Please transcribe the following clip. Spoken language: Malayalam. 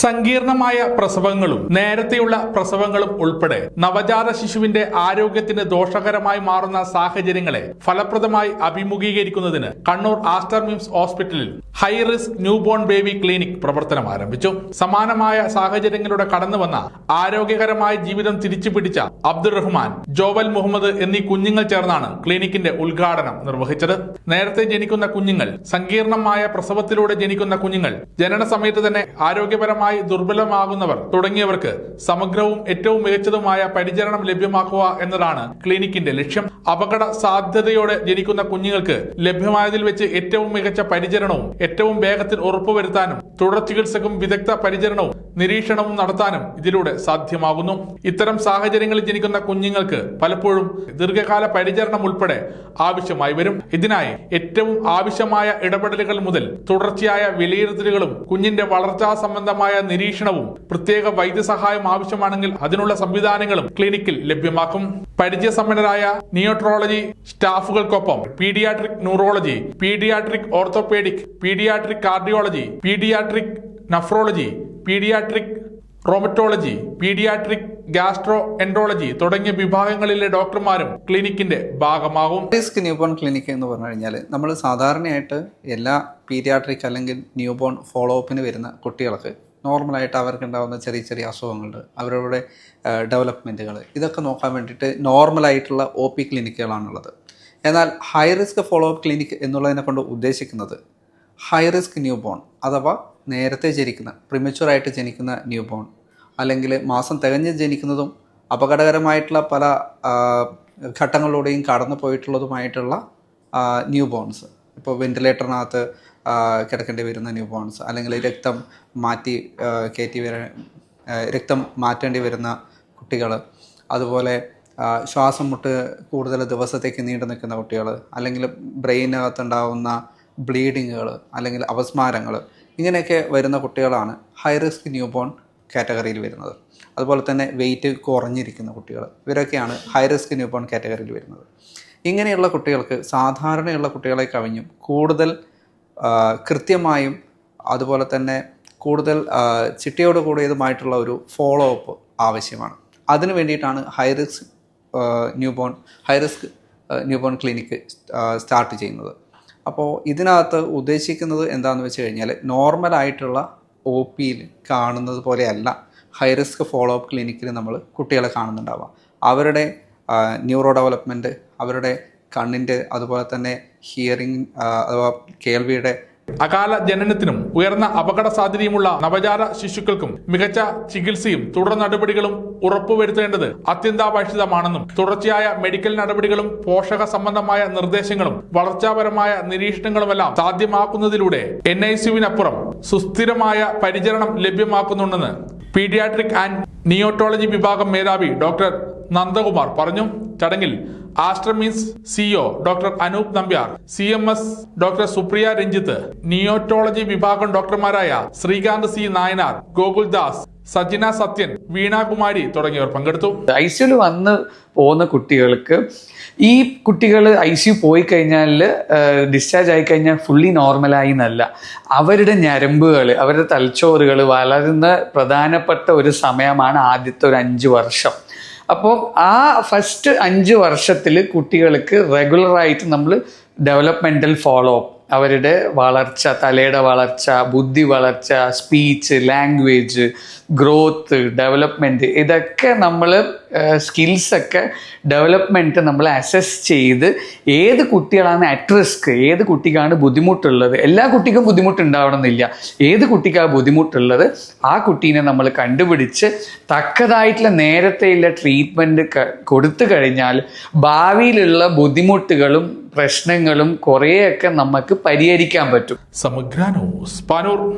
സങ്കീർണമായ പ്രസവങ്ങളും നേരത്തെയുള്ള പ്രസവങ്ങളും ഉൾപ്പെടെ നവജാത ശിശുവിന്റെ ആരോഗ്യത്തിന് ദോഷകരമായി മാറുന്ന സാഹചര്യങ്ങളെ ഫലപ്രദമായി അഭിമുഖീകരിക്കുന്നതിന് കണ്ണൂർ ആസ്റ്റർ മിംസ് ഹോസ്പിറ്റലിൽ high risk newborn baby clinic പ്രവർത്തനം ആരംഭിച്ചു. സമാനമായ സാഹചര്യങ്ങളിലൂടെ കടന്നുവന്ന ആരോഗ്യകരമായ ജീവിതം തിരിച്ചു പിടിച്ച അബ്ദുൾ റഹ്മാൻ ജോവൽ മുഹമ്മദ് എന്നീ കുഞ്ഞുങ്ങൾ ചേർന്നാണ് ക്ലിനിക്കിന്റെ ഉദ്ഘാടനം നിർവഹിച്ചത്. നേരത്തെ ജനിക്കുന്ന കുഞ്ഞുങ്ങൾ സങ്കീർണമായ പ്രസവത്തിലൂടെ ജനിക്കുന്ന കുഞ്ഞുങ്ങൾ ജനന സമയത്ത് തന്നെ ആരോഗ്യപരമായി ദുർബലമാകുന്നവർ തുടങ്ങിയവർക്ക് സമഗ്രവും ഏറ്റവും മികച്ചതുമായ പരിചരണം ലഭ്യമാക്കുക എന്നതാണ് ക്ലിനിക്കിന്റെ ലക്ഷ്യം. അപകട സാധ്യതയോടെ ജനിക്കുന്ന കുഞ്ഞുങ്ങൾക്ക് ലഭ്യമായതിൽ വെച്ച് ഏറ്റവും മികച്ച പരിചരണവും ഏറ്റവും വേഗത്തിൽ ഉറപ്പുവരുത്താനും തുടർ ചികിത്സക്കും വിദഗ്ധ പരിചരണവും നിരീക്ഷണവും നടത്താനും ഇതിലൂടെ സാധ്യമാകുന്നു. ഇത്തരം സാഹചര്യങ്ങളിൽ ജനിക്കുന്ന കുഞ്ഞുങ്ങൾക്ക് പലപ്പോഴും ദീർഘകാല പരിചരണം ഉൾപ്പെടെ ആവശ്യമായി വരും. ഇതിനായി ഏറ്റവും ആവശ്യമായ ഇടപെടലുകൾ മുതൽ തുടർച്ചയായ വിലയിരുത്തലുകളും കുഞ്ഞിന്റെ വളർച്ചാ സംബന്ധമായ നിരീക്ഷണവും പ്രത്യേക വൈദ്യസഹായം ആവശ്യമാണെങ്കിൽ അതിനുള്ള സംവിധാനങ്ങളും ക്ലിനിക്കിൽ ലഭ്യമാക്കും. പരിചയസമ്പന്നരായ neonatology സ്റ്റാഫുകൾക്കൊപ്പം paediatric neurology paediatric orthopaedic paediatric cardiology paediatric nephrology paediatric rheumatology paediatric gastroenterology തുടങ്ങിയ വിഭാഗങ്ങളിലെ ഡോക്ടർമാരും ക്ലിനിക്കിന്റെ ഭാഗമാകും റിസ്ക് ന്യൂബോൺ ക്ലിനിക് എന്ന് പറഞ്ഞു കഴിഞ്ഞാൽ നമ്മൾ സാധാരണയായിട്ട് എല്ലാ പീഡിയാട്രിക് അല്ലെങ്കിൽ ന്യൂബോൺ ഫോളോ അപ്പിന് വരുന്ന കുട്ടികൾക്ക് നോർമലായിട്ട് അവർക്ക് ഉണ്ടാകുന്ന ചെറിയ ചെറിയ അസുഖങ്ങൾ അവരുടെ ഡെവലപ്മെന്റുകൾ ഇതൊക്കെ നോക്കാൻ വേണ്ടിയിട്ട് നോർമലായിട്ടുള്ള ഒ പി ക്ലിനിക്കുകളാണുള്ളത് എന്നാൽ high risk follow up clinic എന്നുള്ളതിനെ കൊണ്ട് ഉദ്ദേശിക്കുന്നത് ഹൈ റിസ്ക് ന്യൂബോൺ അഥവാ നേരത്തെ ജനിക്കുന്ന പ്രിമച്യൂറായിട്ട് ജനിക്കുന്ന ന്യൂ ബോൺ അല്ലെങ്കിൽ മാസം തികഞ്ഞ് ജനിക്കുന്നതും അപകടകരമായിട്ടുള്ള പല ഘട്ടങ്ങളിലൂടെയും കടന്നു പോയിട്ടുള്ളതുമായിട്ടുള്ള ന്യൂ ബോൺസ് ഇപ്പോൾ വെന്റിലേറ്ററിനകത്ത് കിടക്കേണ്ടി വരുന്ന ന്യൂ ബോൺസ് അല്ലെങ്കിൽ രക്തം മാറ്റി കയറ്റി വര രക്തം മാറ്റേണ്ടി വരുന്ന കുട്ടികൾ. അതുപോലെ ശ്വാസം മുട്ട് കൂടുതൽ ദിവസത്തേക്ക് നീണ്ടു നിൽക്കുന്ന കുട്ടികൾ അല്ലെങ്കിൽ ബ്രെയിനകത്തുണ്ടാവുന്ന ബ്ലീഡിങ്ങുകൾ അല്ലെങ്കിൽ അപസ്മാരങ്ങൾ ഇങ്ങനെയൊക്കെ വരുന്ന കുട്ടികളാണ് ഹൈ റിസ്ക് ന്യൂ ബോൺ കാറ്റഗറിയിൽ വരുന്നത്. അതുപോലെ തന്നെ വെയിറ്റ് കുറഞ്ഞിരിക്കുന്ന കുട്ടികൾ. ഇവരൊക്കെയാണ് ഹൈ റിസ്ക് ന്യൂ ബോൺ കാറ്റഗറിയിൽ വരുന്നത്. ഇങ്ങനെയുള്ള കുട്ടികൾക്ക് സാധാരണയുള്ള കുട്ടികളെ കവിഞ്ഞും കൂടുതൽ കൃത്യമായും അതുപോലെ തന്നെ കൂടുതൽ ചിട്ടയോട് കൂടിയതുമായിട്ടുള്ള ഒരു ഫോളോ അപ്പ് ആവശ്യമാണ്. അതിനു വേണ്ടിയിട്ടാണ് high risk newborn high risk newborn clinic start ചെയ്യുന്നത്. അപ്പോൾ ഇതിനകത്ത് ഉദ്ദേശിക്കുന്നത് എന്താണെന്ന് വെച്ച് കഴിഞ്ഞാൽ നോർമലായിട്ടുള്ള ഒ പിയിൽ കാണുന്നത് പോലെയല്ല ഹൈ റിസ്ക് ഫോളോ അപ്പ് ക്ലിനിക്കിൽ നമ്മൾ കുട്ടികളെ കാണുന്നുണ്ടാവുക. അവരുടെ ന്യൂറോ ഡെവലപ്മെന്റ് അവരുടെ കണ്ണിന്റെ അതുപോലെ തന്നെ ഹിയറിങ് അഥവാ കേൾവിയുടെ അകാല ജനനത്തിനും ഉയർന്ന അപകട സാധ്യതയുമുള്ള നവജാത ശിശുക്കൾക്കും മികച്ച ചികിത്സയും തുടർ നടപടികളും ഉറപ്പുവരുത്തേണ്ടത് അത്യന്താപേക്ഷിതമാണെന്നും തുടർച്ചയായ മെഡിക്കൽ നടപടികളും പോഷക സംബന്ധമായ നിർദ്ദേശങ്ങളും വളർച്ചാപരമായ നിരീക്ഷണങ്ങളുമെല്ലാം സാധ്യമാക്കുന്നതിലൂടെ എൻ ഐ സിയുവിനപ്പുറം സുസ്ഥിരമായ പരിചരണം ലഭ്യമാക്കുന്നുണ്ടെന്ന് പീഡിയാട്രിക് ആൻഡ് നിയോട്ടോളജി വിഭാഗം മേധാവി ഡോക്ടർ നന്ദകുമാർ പറഞ്ഞു. ചടങ്ങിൽ Aster MIMS CEO doctor Anoop Nambiar. C M S doctor Supriya Ranjith. Neonatology വിഭാഗം ഡോക്ടർമാരായ ശ്രീകാന്ത് സി നായനാർ ഗോകുൽ ദാസ് സജിന സത്യൻ വീണാകുമാരി തുടങ്ങിയവർ പങ്കെടുത്തു. ഐ സിയുൽ വന്ന് പോകുന്ന കുട്ടികൾക്ക് ഈ കുട്ടികൾ ഐ സി പോയി കഴിഞ്ഞാൽ ഡിസ്ചാർജ് ആയി കഴിഞ്ഞാൽ ഫുള്ളി നോർമലായി എന്നല്ല. അവരുടെ ഞരമ്പുകൾ അവരുടെ തലച്ചോറുകൾ വളരുന്ന പ്രധാനപ്പെട്ട ഒരു സമയമാണ് ആദ്യത്തെ ഒരു അഞ്ച് വർഷം. അപ്പോൾ ആ ഫസ്റ്റ് അഞ്ച് വർഷത്തിൽ കുട്ടികൾക്ക് റെഗുലറായിട്ട് നമ്മൾ ഡെവലപ്മെന്റൽ ഫോളോ അപ്പ് അവരുടെ വളർച്ച തലയുടെ വളർച്ച ബുദ്ധി വളർച്ച സ്പീച്ച് ലാംഗ്വേജ് ഗ്രോത്ത് ഡെവലപ്മെന്റ് ഇതൊക്കെ നമ്മൾ സ്കിൽസൊക്കെ ഡെവലപ്മെന്റ് നമ്മൾ അസസ് ചെയ്ത് ഏത് കുട്ടികളാണ് അറ്റ് റിസ്ക് ഏത് കുട്ടിക്കാണ് ബുദ്ധിമുട്ടുള്ളത് എല്ലാ കുട്ടിക്കും ബുദ്ധിമുട്ടുണ്ടാവണമെന്നില്ല. ഏത് കുട്ടിക്കാണ് ബുദ്ധിമുട്ടുള്ളത് ആ കുട്ടീനെ നമ്മൾ കണ്ടുപിടിച്ച് തക്കതായിട്ടുള്ള നേരത്തെയുള്ള ട്രീറ്റ്മെന്റ് കൊടുത്തു കഴിഞ്ഞാൽ ഭാവിയിലുള്ള ബുദ്ധിമുട്ടുകളും പ്രശ്നങ്ങളും കുറേയൊക്കെ നമുക്ക് പരിഹരിക്കാൻ പറ്റും. സമഗ്ര ന്യൂസ് പാനൂർ.